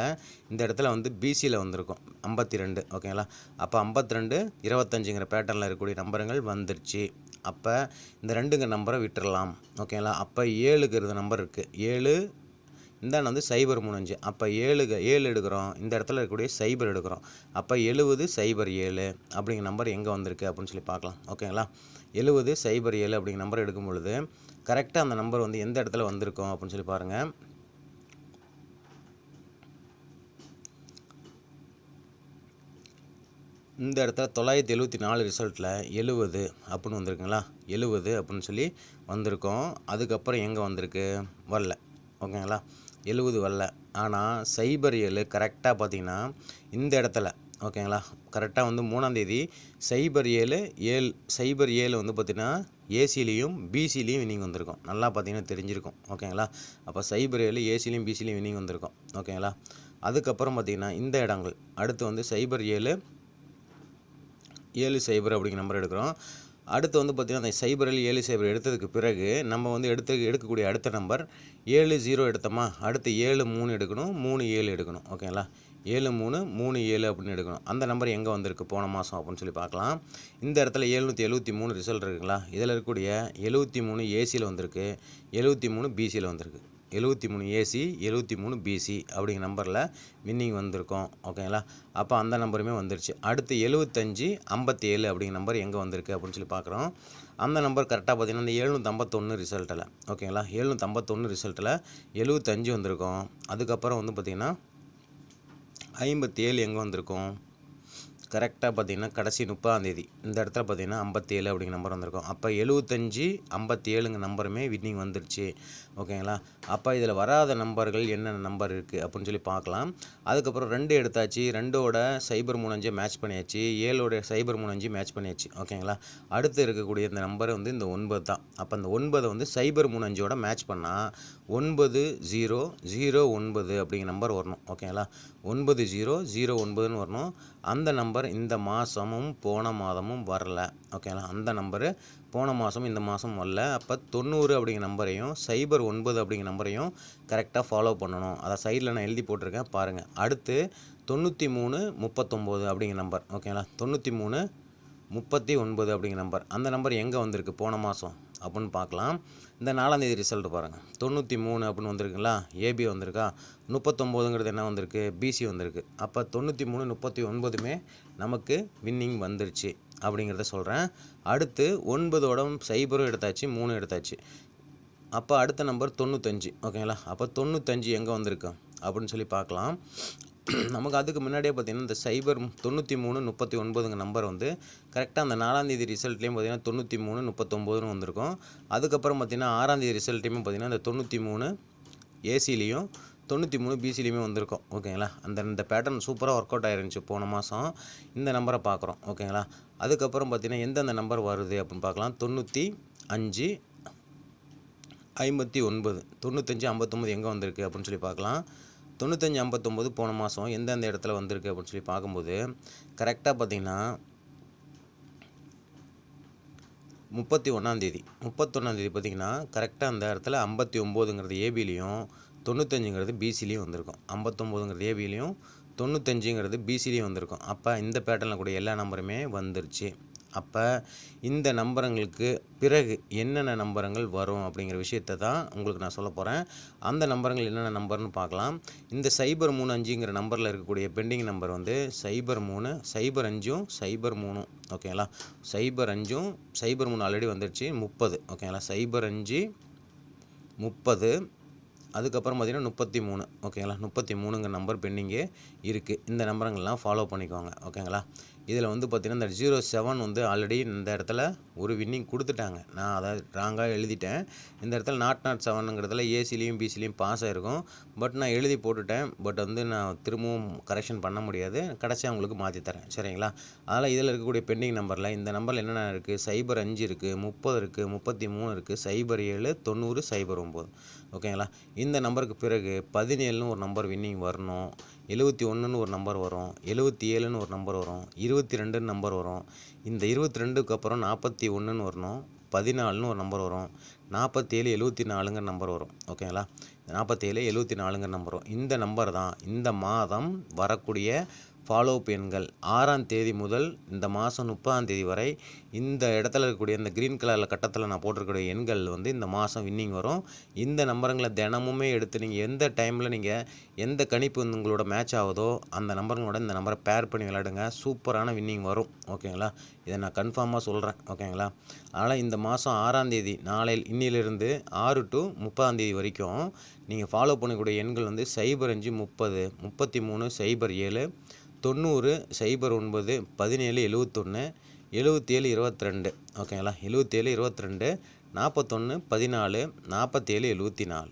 Speaker 1: இந்த இடத்துல வந்து பிசியில் வந்திருக்கும் ஐம்பத்தி ரெண்டு ஓகேங்களா? அப்போ ஐம்பத்தி ரெண்டு இருபத்தஞ்சுங்கிற பேட்டர்னில் இருக்கக்கூடிய நம்பருங்கள் வந்துருச்சு. அப்போ இந்த ரெண்டுங்க நம்பரை விட்டுறலாம் ஓகேங்களா? அப்போ ஏழுங்கிறது நம்பர் இருக்குது ஏழு இந்த வந்து சைபர் மூணஞ்சு. அப்போ ஏழு ஏழு எடுக்கிறோம். இந்த இடத்துல இருக்கக்கூடிய சைபர் எடுக்கிறோம். அப்போ எழுபது சைபர் ஏழு அப்படிங்கிற நம்பர் எங்கே வந்திருக்கு அப்படின்னு சொல்லி பார்க்கலாம். ஓகேங்களா எழுபது சைபர் ஏழு அப்படிங்கிற நம்பர் எடுக்கும் பொழுது கரெக்டாக அந்த நம்பர் வந்து எந்த இடத்துல வந்திருக்கும் அப்படின்னு சொல்லி பாருங்கள் இந்த இடத்துல தொள்ளாயிரத்தி எழுபத்தி நாலு ரிசல்ட்டில் எழுபது அப்படின்னு வந்திருக்குங்களா? எழுபது அப்படின்னு சொல்லி வந்திருக்கோம். அதுக்கப்புறம் எங்கே வந்திருக்கு? வரல. ஓகேங்களா எழுபது வரல. ஆனால் சைபர் ஏழு கரெக்டாக பார்த்தீங்கன்னா இந்த இடத்துல ஓகேங்களா கரெக்டாக வந்து மூணாந்தேதி சைபர் ஏழு ஏழு சைபர் ஏழு வந்து பார்த்திங்கன்னா ஏசிலையும் பிசிலையும் வினிங் வந்திருக்கும். நல்லா பார்த்தீங்கன்னா தெரிஞ்சிருக்கும் ஓகேங்களா அப்போ சைபர் ஏழு ஏசிலையும் பிசிலையும் வினிங் வந்திருக்கும் ஓகேங்களா அதுக்கப்புறம் பார்த்திங்கன்னா இந்த இடங்கள். அடுத்து வந்து சைபர் ஏழு ஏழு சைபர் அப்படிங்கிற நம்பர் எடுக்கிறோம். அடுத்து வந்து பார்த்திங்கன்னா அந்த சைபரில் ஏழு சைபர் எடுத்ததுக்கு பிறகு நம்ம வந்து எடுத்து எடுக்கக்கூடிய அடுத்த நம்பர் ஏழு ஜீரோ எடுத்தோமா? அடுத்து ஏழு மூணு எடுக்கணும் மூணு ஏழு எடுக்கணும். ஓகேங்களா ஏழு மூணு மூணு ஏழு அப்படின்னு எடுக்கணும். அந்த நம்பர் எங்கே வந்திருக்கு? போன மாதம் அப்படின்னு சொல்லி பார்க்கலாம். இந்த இடத்துல எழுநூற்றி எழுபத்தி மூணு ரிசல்ட் இருக்குங்களா? இதில் இருக்கக்கூடிய எழுபத்தி மூணு ஏசியில் வந்திருக்கு எழுபத்தி மூணு பிசியில் வந்திருக்கு. எழுபத்தி மூணு ஏசி எழுபத்தி மூணு பிசி அப்படிங்கிற நம்பரில் வின்னிங் வந்திருக்கும். ஓகேங்களா அப்போ அந்த நம்பருமே வந்துருச்சு. அடுத்து எழுபத்தஞ்சி ஐம்பத்தி ஏழு அப்படிங்கிற நம்பர் எங்கே வந்திருக்கு அப்படின்னு சொல்லி பார்க்குறோம் அந்த நம்பர் கரெக்டாக பார்த்தீங்கன்னா இந்த எழுநூற்றம்பத்தொன்று ரிசல்ட்டில் ஓகேங்களா எழுநூற்றம்பத்தொன்று ரிசல்ட்டில் எழுபத்தஞ்சு வந்திருக்கும். அதுக்கப்புறம் வந்து பார்த்திங்கன்னா ஐம்பத்தி ஏழு எங்கே வந்திருக்கும்? கரெக்டாக பார்த்தீங்கன்னா கடைசி முப்பதாந்தேதி இந்த இடத்துல பார்த்தீங்கன்னா ஐம்பத்தேழு அப்படிங்கிற நம்பர் வந்திருக்கும். அப்போ எழுபத்தஞ்சி ஐம்பத்தி ஏழுங்க நம்பருமே வின்னிங் வந்துருச்சு. ஓகேங்களா? அப்போ இதில் வராத நம்பர்கள் என்னென்ன நம்பர் இருக்குது அப்படின்னு சொல்லி பார்க்கலாம். அதுக்கப்புறம் ரெண்டு எடுத்தாச்சு. ரெண்டோட சைபர் மூணஞ்சு மேட்ச் பண்ணியாச்சு. ஏழோட சைபர் மூணஞ்சு மேட்ச் பண்ணியாச்சு. ஓகேங்களா? அடுத்து இருக்கக்கூடிய இந்த நம்பர் வந்து இந்த ஒன்பது தான். அப்போ இந்த ஒன்பதை வந்து சைபர் மூணஞ்சோட மேட்ச் பண்ணால் ஒன்பது ஜீரோ ஜீரோ ஒன்பது அப்படிங்கிற நம்பர் வரணும். ஓகேங்களா? ஒன்பது ஜீரோ ஜீரோ ஒன்பதுன்னு வரணும். அந்த நம்பர் நம்பர் இந்த மாதமும் போன மாதமும் வரல. ஓகேங்களா அந்த நம்பரு போன மாதம் இந்த மாதம் வரல. அப்போ தொண்ணூறு அப்படிங்கிற நம்பரையும் சைபர் ஒன்பது அப்படிங்கிற நம்பரையும் கரெக்டாக ஃபாலோ பண்ணணும். அதை சைடில் நான் எழுதி போட்டிருக்கேன். பாருங்கள் அடுத்து தொண்ணூற்றி மூணு முப்பத்தொம்போது அப்படிங்கிற நம்பர். ஓகேங்களா தொண்ணூற்றி மூணு முப்பத்தி ஒன்பது அப்படிங்கிற நம்பர். அந்த நம்பர் எங்கே வந்திருக்கு? போன மாதம் அப்படின்னு பார்க்கலாம். இந்த நாலாந்தேதி ரிசல்ட் பாருங்கள் தொண்ணூற்றி மூணு அப்படின்னு வந்திருக்குங்களா? ஏபி வந்திருக்கா? முப்பத்தொம்போதுங்கிறது என்ன வந்திருக்கு? பிசி வந்திருக்கு. அப்போ தொண்ணூற்றி மூணு முப்பத்தி ஒன்பதுமே நமக்கு வின்னிங் வந்துருச்சு அப்படிங்கிறத சொல்கிறேன் அடுத்து ஒன்பதோட சைபரும் எடுத்தாச்சு மூணு எடுத்தாச்சு. அப்போ அடுத்த நம்பர் தொண்ணூத்தஞ்சு ஓகேங்களா அப்போ தொண்ணூத்தஞ்சு எங்கே வந்திருக்கு? அப்படின்னு சொல்லி பார்க்கலாம். நமக்கு அதுக்கு முன்னாடியே பார்த்தீங்கன்னா இந்த சைபர் தொண்ணூற்றி மூணு முப்பத்தி ஒன்பதுங்க நம்பர் வந்து கரெக்டாக அந்த நாலாந்தேதி ரிசல்ட்லேயும் பார்த்தீங்கன்னா தொண்ணூற்றி மூணு முப்பத்தொம்போதுன்னு வந்திருக்கும். அதுக்கப்புறம் பார்த்தீங்கன்னா ஆறாந்தேதி ரிசல்ட்லேயுமே பார்த்தீங்கன்னா இந்த தொண்ணூற்றி மூணு ஏசிலையும் தொண்ணூற்றி மூணு பிசிலையுமே வந்திருக்கும். ஓகேங்களா அந்த இந்த பேட்டர்ன் சூப்பராக ஒர்க் அவுட் ஆயிருந்துச்சு போன மாதம் இந்த நம்பரை பார்க்குறோம். ஓகேங்களா அதுக்கப்புறம் பார்த்திங்கன்னா எந்தெந்த நம்பர் வருது அப்படின்னு பார்க்கலாம். தொண்ணூற்றி அஞ்சு ஐம்பத்தி ஒன்பது. தொண்ணூத்தஞ்சு ஐம்பத்தொம்பது எங்கே வந்திருக்கு அப்படின்னு சொல்லி பார்க்கலாம். தொண்ணூத்தஞ்சு ஐம்பத்தொம்போது போன மாதம் எந்தெந்த இடத்துல வந்திருக்கு அப்படின்னு சொல்லி பார்க்கும்போது கரெக்டாக பார்த்தீங்கன்னா முப்பத்தி ஒன்றாந்தேதி முப்பத்தொன்னாந்தேதி பார்த்தீங்கன்னா கரெக்டாக அந்த இடத்துல ஐம்பத்தி ஒம்போதுங்கிறது ஏபிலையும் தொண்ணூத்தஞ்சுங்கிறது பிசிலையும் வந்திருக்கும். ஐம்பத்தொம்போதுங்கிறது ஏபிலையும் தொண்ணூத்தஞ்சுங்கிறது பிசிலையும் வந்திருக்கும். அப்போ இந்த பேட்டர்னில் கூட எல்லா நம்பருமே வந்துருச்சு. அப்போ இந்த நம்பரங்களுக்கு பிறகு என்னென்ன நம்பருங்கள் வரும் அப்படிங்கிற விஷயத்தை தான் உங்களுக்கு நான் சொல்ல போகிறேன் அந்த நம்பருங்கள் என்னென்ன நம்பர்னு பார்க்கலாம். இந்த சைபர் மூணு அஞ்சுங்கிற நம்பரில் இருக்கக்கூடிய பெண்டிங் நம்பர் வந்து சைபர் மூணு சைபர் அஞ்சும் சைபர் மூணும் ஓகேங்களா? சைபர் அஞ்சும் சைபர் மூணு ஆல்ரெடி வந்துடுச்சு முப்பது. ஓகேங்களா? சைபர் அஞ்சு முப்பது. அதுக்கப்புறம் பார்த்திங்கன்னா முப்பத்தி மூணு. ஓகேங்களா? முப்பத்தி மூணுங்கிற நம்பர் பெண்டிங்கே இருக்குது இந்த நம்பருங்கள்லாம் ஃபாலோ பண்ணிக்கோங்க. ஓகேங்களா? இதில் வந்து பார்த்திங்கன்னா இந்த ஜீரோ செவன் வந்து ஆல்ரெடி இந்த இடத்துல ஒரு வின்னிங் கொடுத்துட்டாங்க. நான் அதை ராங்காக எழுதிட்டேன். இந்த இடத்துல நாட் நாட் செவனுங்கிறதுல ஏசிலையும் பிசிலையும் பாஸ் ஆகிருக்கும் பட் நான் எழுதி போட்டுட்டேன். பட் வந்து நான் திரும்பவும் கரெக்ஷன் பண்ண முடியாது. கடைசியாக உங்களுக்கு மாற்றி தரேன். சரிங்களா? அதில் இதில் இருக்கக்கூடிய பெண்டிங் நம்பரில் இந்த நம்பரில் என்னென்ன இருக்குது சைபர் அஞ்சு இருக்குது முப்பது இருக்குது முப்பத்தி மூணு இருக்குது சைபர் ஏழு தொண்ணூறு சைபர் ஒம்பது ஓகேங்களா இந்த நம்பருக்கு பிறகு பதினேழுன்னு ஒரு நம்பர் வின்னிங் வரணும். எழுபத்தி ஒன்றுன்னு ஒரு நம்பர் வரும் எழுபத்தி ஏழுன்னு ஒரு நம்பர் வரும் இருபத்தி ரெண்டுன்னு நம்பர் வரும். இந்த இருபத்தி ரெண்டுக்கு அப்புறம் நாற்பத்தி ஒன்றுன்னு வரணும் பதினாலுன்னு ஒரு நம்பர் வரும் நாற்பத்தேழு எழுபத்தி நாலுங்கிற நம்பர் வரும். ஓகேங்களா நாற்பத்தேழு எழுபத்தி நாலுங்கிற நம்பர் வரும். இந்த நம்பர் தான் இந்த மாதம் வரக்கூடிய ஃபாலோ அப் எண்கள் ஆறாம் தேதி முதல் இந்த மாதம் முப்பதாம் தேதி வரை இந்த இடத்துல இருக்கக்கூடிய இந்த க்ரீன் கலரில் கட்டத்தில் நான் போட்டிருக்கக்கூடிய எண்கள் வந்து இந்த மாதம் வின்னிங் வரும். இந்த நம்பருங்களை தினமுமே எடுத்து நீங்கள் எந்த டைமில் நீங்கள் எந்த கணிப்பு வந்து உங்களோட மேட்ச் ஆகுதோ அந்த நம்பருங்களோட இந்த நம்பரை பேர் பண்ணி விளையாடுங்க. சூப்பரான வின்னிங் வரும். ஓகேங்களா? இதை நான் கன்ஃபார்மாக சொல்கிறேன் ஓகேங்களா? அதனால் இந்த மாதம் ஆறாம் தேதி நாளை இன்னிலிருந்து ஆறு டு முப்பதாம் தேதி வரைக்கும் நீங்கள் ஃபாலோ பண்ணக்கூடிய எண்கள் வந்து சைபர் அஞ்சு முப்பது முப்பத்தி மூணு சைபர் ஏழு தொண்ணூறு சைபர் ஒன்பது பதினேழு எழுவத்தொன்று எழுவத்தேழு இருபத்தி ரெண்டு ஓகேங்களா? எழுவத்தேழு இருபத்தி ரெண்டு நாற்பத்தொன்று பதினாலு நாற்பத்தேழு எழுவத்தி நாலு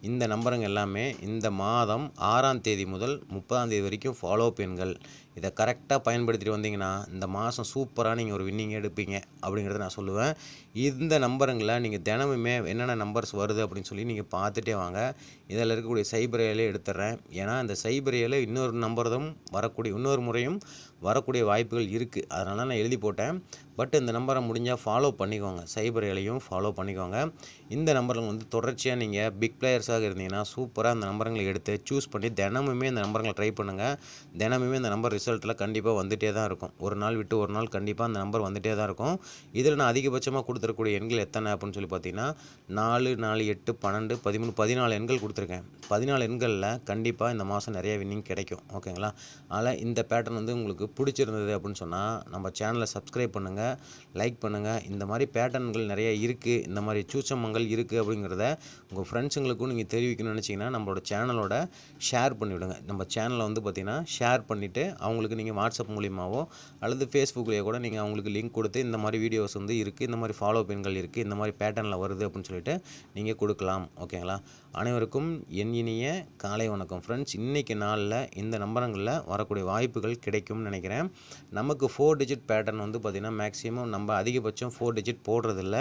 Speaker 1: இந்த நம்பருங்க எல்லாமே இந்த மாதம் ஆறாம் தேதி முதல் முப்பதாம் தேதி வரைக்கும் ஃபாலோ பெண்கள் எண்கள். இதை கரெக்டாக பயன்படுத்திட்டு வந்தீங்கன்னா இந்த மாதம் சூப்பராக நீங்கள் ஒரு வின்னிங் எடுப்பீங்க அப்படிங்கிறத நான் சொல்லுவேன். இந்த நம்பருங்களை நீங்கள் தினமுமே என்னென்ன நம்பர்ஸ் வருது அப்படின்னு சொல்லி நீங்கள் பார்த்துட்டே வாங்க. இதில் இருக்கக்கூடிய சைபர் ஏலே எடுத்துடுறேன். ஏன்னா இந்த சைபர் ஏலே இன்னொரு நம்பரும் வரக்கூடிய இன்னொரு முறையும் வரக்கூடிய வாய்ப்புகள் இருக்குது அதனால் நான் எழுதி போட்டேன். பட் இந்த நம்பரை முடிஞ்சால் ஃபாலோ பண்ணிக்கோங்க. சைபர் இலையும் ஃபாலோ பண்ணிக்கோங்க. இந்த நம்பரில் வந்து தொடர்ச்சியாக நீங்கள் பிக் பிளேயர்ஸாக இருந்தீங்கன்னா சூப்பராக அந்த நம்பருங்களை எடுத்து சூஸ் பண்ணி தினமுமே இந்த நம்பரங்களை ட்ரை பண்ணுங்கள் தினமுமே இந்த நம்பர் ரிசல்ட்டில் கண்டிப்பாக வந்துகிட்டே தான் இருக்கும். ஒரு நாள் விட்டு ஒரு நாள் கண்டிப்பாக அந்த நம்பர் வந்துகிட்டே தான் இருக்கும். இதில் நான் அதிகபட்சமாக கொடுத்துருக்கூடிய எண்கள் எத்தனை அப்படின்னு சொல்லி பார்த்தீங்கன்னா நாலு நாலு எட்டு பன்னெண்டு பதிமூணு பதினாலு எண்கள் கொடுத்துருக்கேன். பதினாலு எண்களில் கண்டிப்பாக இந்த மாதம் நிறைய வின்னிங் கிடைக்கும். ஓகேங்களா அதனால் இந்த பேட்டர்ன் வந்து உங்களுக்கு பிடிச்சிருந்தது அப்படின்னு சொன்னால் நம்ம சேனலை சப்ஸ்கிரைப் பண்ணுங்கள் லைக் பண்ணுங்கள் இந்த மாதிரி பேட்டர்ன்கள் நிறைய இருக்குது இந்த மாதிரி சூச்சமங்கள் இருக்குது அப்படிங்கிறத உங்கள் ஃப்ரெண்ட்ஸுங்களுக்கும் நீங்கள் தெரிவிக்கணும்னு நினச்சிங்கன்னா நம்மளோட சேனலோட ஷேர் பண்ணிவிடுங்க. நம்ம சேனலை வந்து பார்த்திங்கன்னா ஷேர் பண்ணிவிட்டு அவங்களுக்கு நீங்கள் வாட்ஸ்அப் மூலியமாகவோ அல்லது ஃபேஸ்புக்லேயோ கூட நீங்கள் அவங்களுக்கு லிங்க் கொடுத்து இந்த மாதிரி வீடியோஸ் வந்து இருக்குது இந்த மாதிரி ஃபாலோ பெண்கள் இருக்குது இந்த மாதிரி பேட்டர்னில் வருது அப்படின்னு சொல்லிட்டு நீங்கள் கொடுக்கலாம். ஓகேங்களா அனைவருக்கும் என் இனிய காலை வணக்கம். ஃப்ரெண்ட்ஸ் இன்றைக்கி நாளில் இந்த நம்பரங்களில் வரக்கூடிய வாய்ப்புகள் கிடைக்கும்னு நினைக்கிறேன். நினைக்கிறேன். நமக்கு ஃபோர் டிஜிட் பேட்டர்ன் வந்து பார்த்திங்கன்னா மேக்ஸிமம் நம்ம அதிகபட்சம் ஃபோர் டிஜிட் போடுறதில்ல.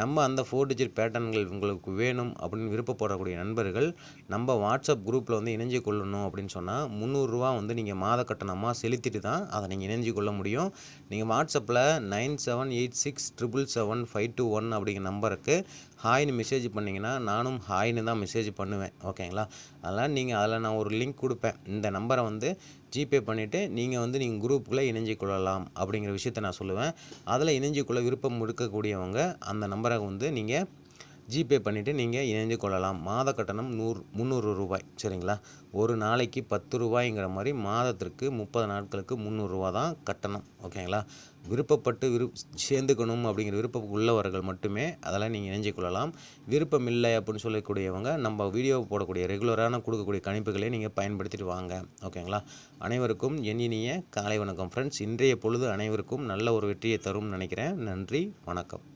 Speaker 1: நம்ம அந்த ஃபோர் டிஜிட் பேட்டர்ன்கள் உங்களுக்கு வேணும் அப்படின்னு விருப்பப்படக்கூடிய நண்பர்கள் நம்ம வாட்ஸ்அப் குரூப்பில் வந்து இணைஞ்சு கொள்ளணும் அப்படின்னு சொன்னால் முந்நூறுரூவா வந்து நீங்கள் மாத கட்டணமாக செலுத்திட்டு தான் அதை நீங்கள் இணைஞ்சு கொள்ள முடியும். நீங்கள் வாட்ஸ்அப்பில் nine seven eight six triple seven five two one அப்படிங்கிற நம்பருக்கு ஹாய்னு மெசேஜ் பண்ணிங்கன்னா நானும் ஹாய்னு தான் மெசேஜ் பண்ணுவேன். ஓகேங்களா அதெல்லாம் நீங்கள் அதில் நான் ஒரு லிங்க் கொடுப்பேன். இந்த நம்பரை வந்து ஜிபே பண்ணிவிட்டு நீங்கள் வந்து நீங்கள் குரூப்புக்குள்ளே இணைஞ்சு கொள்ளலாம் அப்படிங்கிற விஷயத்த நான் சொல்லுவேன். அதில் இணைஞ்சு கொள்ள விருப்பம் இருக்கக்கூடியவங்க அந்த நம்பரை வந்து நீங்கள் ஜிபே பண்ணிவிட்டு நீங்கள் இணைந்து கொள்ளலாம். மாத கட்டணம் நூறு முந்நூறு ரூபாய். சரிங்களா? ஒரு நாளைக்கு பத்து ரூபாய்ங்கிற மாதிரி மாதத்திற்கு முப்பது நாட்களுக்கு முந்நூறுரூவா தான் கட்டணம். ஓகேங்களா? விருப்பப்பட்டு விரு சேர்ந்துக்கணும் அப்படிங்கிற விருப்பம் உள்ளவர்கள் மட்டுமே அதெல்லாம் நீங்கள் இணைஞ்சு கொள்ளலாம். விருப்பம் இல்லை அப்படின்னு சொல்லக்கூடியவங்க நம்ம வீடியோ போடக்கூடிய ரெகுலரான கொடுக்கக்கூடிய கணிப்புகளை நீங்கள் பயன்படுத்திட்டு வாங்க. ஓகேங்களா? அனைவருக்கும் என் இனிய காலை வணக்கம். ஃப்ரெண்ட்ஸ் இன்றைய பொழுது அனைவருக்கும் நல்ல ஒரு வெற்றியை தரும்னு நினைக்கிறேன். நன்றி வணக்கம்.